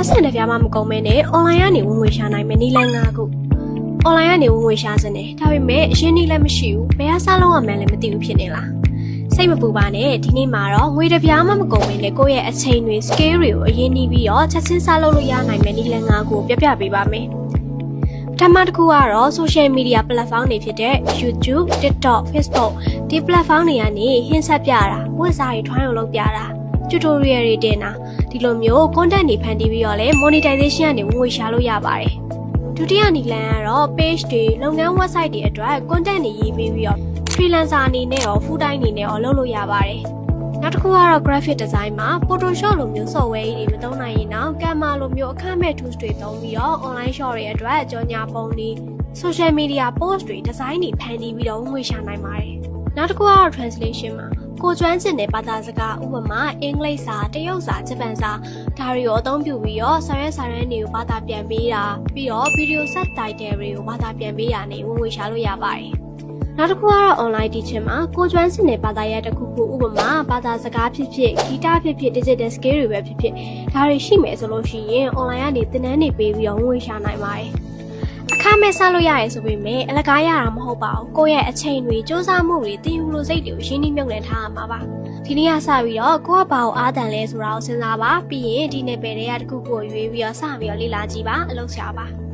ပတ်စံတစ်ပြားမှမကုန်မဲနဲ့ online ကနေဝင်ငွေရှာနိုင်မယ်နီလန်း၅ခု online ကနေဝင်ငွေရှာစနေဒါပေမဲ့အရှင်းနည်းလည်းမရှိဘူးဘယ်ဟာစားလုံးရမှန်းလည်းမသိဘူးဖြစ်နေလားစိတ်မပူပါနဲ့ဒီနေ့မှာတော့ငွေတစ်ပြားမှမကုန်မဲနဲ့ကိုယ့်ရဲ့အချိန်တွေ scale တွေကိုအရင်နှီးပြီးတော့ချက်ချင်းစားလုပ်လို့ရနိုင်မယ်နီလန်း၅ခုကိုပြပြပေးပါမယ်ပထမတစ်ခုကတော့ social media platform တွေဖြစ်တဲ့ YouTube, TikTok, Facebook ဒီ platform တွေကနေဟင်းဆက်ပြတာဝက်စာတွေထွန်းရုံလုပ်ပြတာ tutorial တွေတင်တာဒီလိုမျိုး content တွေဖန်တီးပြီးတော့လည်း monetization ကနေဝင်ငွေရှာလို့ရပါတယ်ဒုတိယနည်းလမ်းကတော့ page တွေလုပ်ငန်း website တွေအတွက် content တွေရေးပေးပြီးတော့ freelancer အနေနဲ့ရော full time အနေနဲ့ရောလုပ်လို့ရပါတယ်နောက်တစ်ခုကတော့ graphic design မှာ Photoshop လိုမျိုး software ကြီးတွေမသုံးနိုင်ရင်တော့ Canva လိုမျိုးအခမဲ့ tools တွေသုံးပြီးတော့ online shop တွေအတွက်ကြော်ညာပုံတွေ social media post တွေ design တွေဖန်တီးပြီးတော့ဝင်ငွေရှာနိုင်ပါတယ်နောက်တစ်ခုကတော့ translation မှာ ကိုကျွမ်းကျင်တဲ့ဘာသာစကားဥပမာအင်္ဂလိပ်စာတရုတ်စာဂျပန်စာဒါတွေကိုအသုံးပြုပြီးတော့စာရွက်စာတမ်းတွေကိုဘာသာပြန်ပေးတာပြီးတော့ video set title တွေကိုဘာသာပြန်ပေးတာနဲ့ဝင်ငွေရှာလို့ရပါတယ်နောက်တစ်ခုကတော့ online teaching မှာကိုကျွမ်းကျင်တဲ့ဘာသာရပ်တစ်ခုခုဥပမာဘာသာစကားဖြစ်ဖြစ်ဂီတဖြစ်ဖြစ် digital skill တွေပဲဖြစ်ဖြစ်ဒါတွေရှိမယ်ဆိုလို့ရှိရင် online ကနေသင်တန်းတွေပေးပြီးတော့ဝင်ငွေရှာနိုင်ပါတယ်အခ မဲ့ဆက်လို့ရရဲဆိုပေမဲ့အလကားရတာမဟုတ်ပါဘူးကိုယ့်ရဲ့အချိန်တွေစူးစမ်းမှုတွေတင်ယူလို့စိတ်တွေကိုရှင်းနှီးမြုပ်နှံထားရမှာပါဒီနေ့ကစပြီးတော့ကိုကဘာကိုအားတန်လဲဆိုတာကိုစဉ်းစားပါပြီးရင်ဒီနယ်ပယ်တွေကတစ်ခုခုကိုရွေးပြီးတော့စပြီးတော့လေ့လာကြည့်ပါအလုပ်ရှာပါ